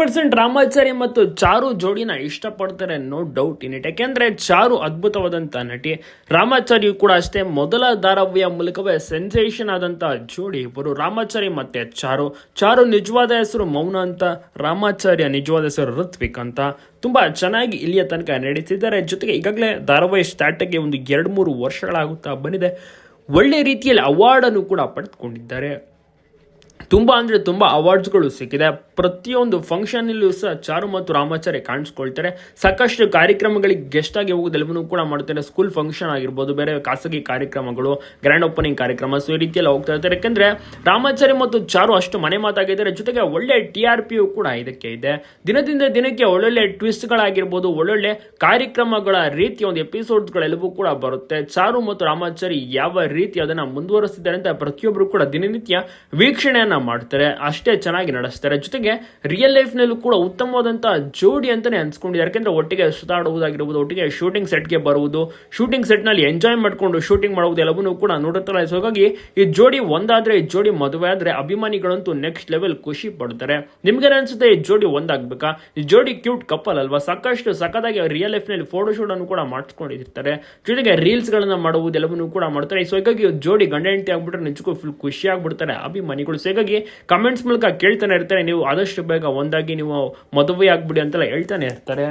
Percent Ramachari ಮತ್ತು ಚಾರು ಜೋಡಿನ ಇಷ್ಟಪಡ್ತಾರೆ no doubt in it ಯಾಕೆಂದ್ರೆ ಚಾರು ಅದ್ಭುತವಾದಂತ ನಟಿ, ರಾಮಾಚಾರಿಯು ಕೂಡ ಅಷ್ಟೇ ಮೊದಲ ಧಾರಾವಾಹಿಯ ಮೂಲಕವೇ ಸೆನ್ಸೇಷನ್ ಆದಂತ ಜೋಡಿ ಇಬ್ಬರು ರಾಮಾಚಾರಿ ಮತ್ತೆ ಚಾರು. ಚಾರು ನಿಜವಾದ ಹೆಸರು ಮೌನ ಅಂತ, ರಾಮಾಚಾರ್ಯ ನಿಜವಾದ ಹೆಸರು ಋತ್ವಿಕ್ ಅಂತ. ತುಂಬಾ ಚೆನ್ನಾಗಿ ಇಲ್ಲಿಯ ತನಕ ನಡೀತಿದ್ದಾರೆ. ಜೊತೆಗೆ ಈಗಾಗಲೇ ಧಾರಾವಾಹಿ ಸ್ಟಾರ್ಟಿಗೆ ಒಂದು ಎರಡು ಮೂರು ವರ್ಷಗಳಾಗುತ್ತಾ ಬಂದಿದೆ. ಒಳ್ಳೆ ರೀತಿಯಲ್ಲಿ ಅವಾರ್ಡನ್ನು ಕೂಡ ಪಡೆದುಕೊಂಡಿದ್ದಾರೆ. ತುಂಬ ಅಂದರೆ ತುಂಬ ಅವಾರ್ಡ್ಸ್ಗಳು ಸಿಕ್ಕಿದೆ. ಪ್ರತಿಯೊಂದು ಫಂಕ್ಷನಲ್ಲೂ ಸಹ ಚಾರು ಮತ್ತು ರಾಮಾಚಾರ್ಯ ಕಾಣಿಸ್ಕೊಳ್ತಾರೆ. ಸಾಕಷ್ಟು ಕಾರ್ಯಕ್ರಮಗಳಿಗೆ ಗೆಸ್ಟ್ ಆಗಿ ಹೋಗೋದೆಲ್ಲವನ್ನೂ ಕೂಡ ಮಾಡ್ತಾರೆ. ಸ್ಕೂಲ್ ಫಂಕ್ಷನ್ ಆಗಿರ್ಬೋದು, ಬೇರೆ ಖಾಸಗಿ ಕಾರ್ಯಕ್ರಮಗಳು ಗ್ರ್ಯಾಂಡ್ ಓಪನಿಂಗ್ ಕಾರ್ಯಕ್ರಮ ಸೊ ಈ ರೀತಿಯೆಲ್ಲ ಹೋಗ್ತಾ ಇರ್ತಾರೆ. ಯಾಕಂದ್ರೆ ರಾಮಾಚಾರ್ಯ ಮತ್ತು ಚಾರು ಅಷ್ಟು ಮನೆ ಮಾತಾಗಿದ್ದಾರೆ. ಜೊತೆಗೆ ಒಳ್ಳೆ ಟಿ ಆರ್ ಪಿಯು ಕೂಡ ಇದಕ್ಕೆ ಇದೆ. ದಿನದಿಂದ ದಿನಕ್ಕೆ ಒಳ್ಳೊಳ್ಳೆ ಟ್ವಿಸ್ಟ್ಗಳಾಗಿರ್ಬೋದು ಒಳ್ಳೊಳ್ಳೆ ಕಾರ್ಯಕ್ರಮಗಳ ರೀತಿಯ ಒಂದು ಎಪಿಸೋಡ್ಸ್ಗಳೆಲ್ಲವೂ ಕೂಡ ಬರುತ್ತೆ. ಚಾರು ಮತ್ತು ರಾಮಾಚಾರಿ ಯಾವ ರೀತಿ ಅದನ್ನ ಮುಂದುವರಿಸಿದ್ದಾರೆ ಅಂತ ಪ್ರತಿಯೊಬ್ಬರು ಕೂಡ ದಿನನಿತ್ಯ ವೀಕ್ಷಣೆಯನ್ನ ಮಾಡ್ತಾರೆ, ಅಷ್ಟೇ ಚೆನ್ನಾಗಿ ನಡೆಸ್ತಾರೆ. ಜೊತೆಗೆ ರಿಯಲ್ ಲೈಫ್ ನಲ್ಲೂ ಕೂಡ ಉತ್ತಮವಾದಂತಹ ಜೋಡಿ ಅಂತಾನೆ ಅನ್ಸ್ಕೊಂಡಿದ್ದಾರೆ ಯಾಕಂದ್ರೆ ಒಟ್ಟಿಗೆ ಸುತ್ತಾಡುವುದಾಗಿರ್ಬೋದು, ಒಟ್ಟಿಗೆ ಶೂಟಿಂಗ್ ಸೆಟ್ಗೆ ಬರುವುದು ಶೂಟಿಂಗ್ ಸೆಟ್ನಲ್ಲಿ ಎಂಜಾಯ್ ಮಾಡ್ಕೊಂಡು ಶೂಟಿಂಗ್ ಮಾಡುವುದು ಎಲ್ಲವನ್ನೂ ಕೂಡ ನೋಡುತ್ತಾರೆ. ಸೊ ಹಾಗಾಗಿ ಈ ಜೋಡಿ ಒಂದಾದ್ರೆ ಈ ಜೋಡಿ ಮದುವೆ ಆದ್ರೆ ಅಭಿಮಾನಿಗಳಂತೂ ನೆಕ್ಸ್ಟ್ ಲೆವೆಲ್ ಖುಷಿ ಪಡ್ತಾರೆ. ನಿಮ್ಗೆ ಅನ್ಸುತ್ತೆ ಈ ಜೋಡಿ ಒಂದಾಗ್ಬೇಕಾ? ಈ ಜೋಡಿ ಕ್ಯೂಟ್ ಕಪಲ್ ಅಲ್ವಾ? ಸಾಕಷ್ಟು ಸಖತ್ತಾಗಿ ರಿಯಲ್ ಲೈಫ್ನಲ್ಲಿ ಫೋಟೋ ಶೂಟ್ ಅನ್ನು ಕೂಡ ಮಾಡಿಸ್ಕೊಂಡಿರ್ತಾರೆ. ಜೊತೆಗೆ ರೀಲ್ಸ್ ಗಳನ್ನ ಮಾಡುವುದು ಎಲ್ಲವನ್ನೂ ಕೂಡ ಮಾಡ್ತಾರೆ. ಸೊ ಹೀಗಾಗಿ ಜೋಡಿ ಗಂಡ ಹೆಂಡತಿ ಆಗ್ಬಿಟ್ರೆ ನಿಜಕ್ಕೂ ಫುಲ್ ಖುಷಿ ಆಗ್ಬಿಡ್ತಾರೆ ಅಭಿಮಾನಿಗಳು. ಸೊ ಹೀಗಾಗಿ ಕಮೆಂಟ್ಸ್ ಮೂಲಕ ಕೇಳ್ತಾನೆ ಇರ್ತಾರೆ. ನೀವು ಆದಷ್ಟು ಬೇಗ ಒಂದಾಗಿ ನೀವು ಮದುವೆ ಆಗ್ಬಿಡಿ ಅಂತೆಲ್ಲ ಹೇಳ್ತಾನೆ ಇರ್ತಾರೆ.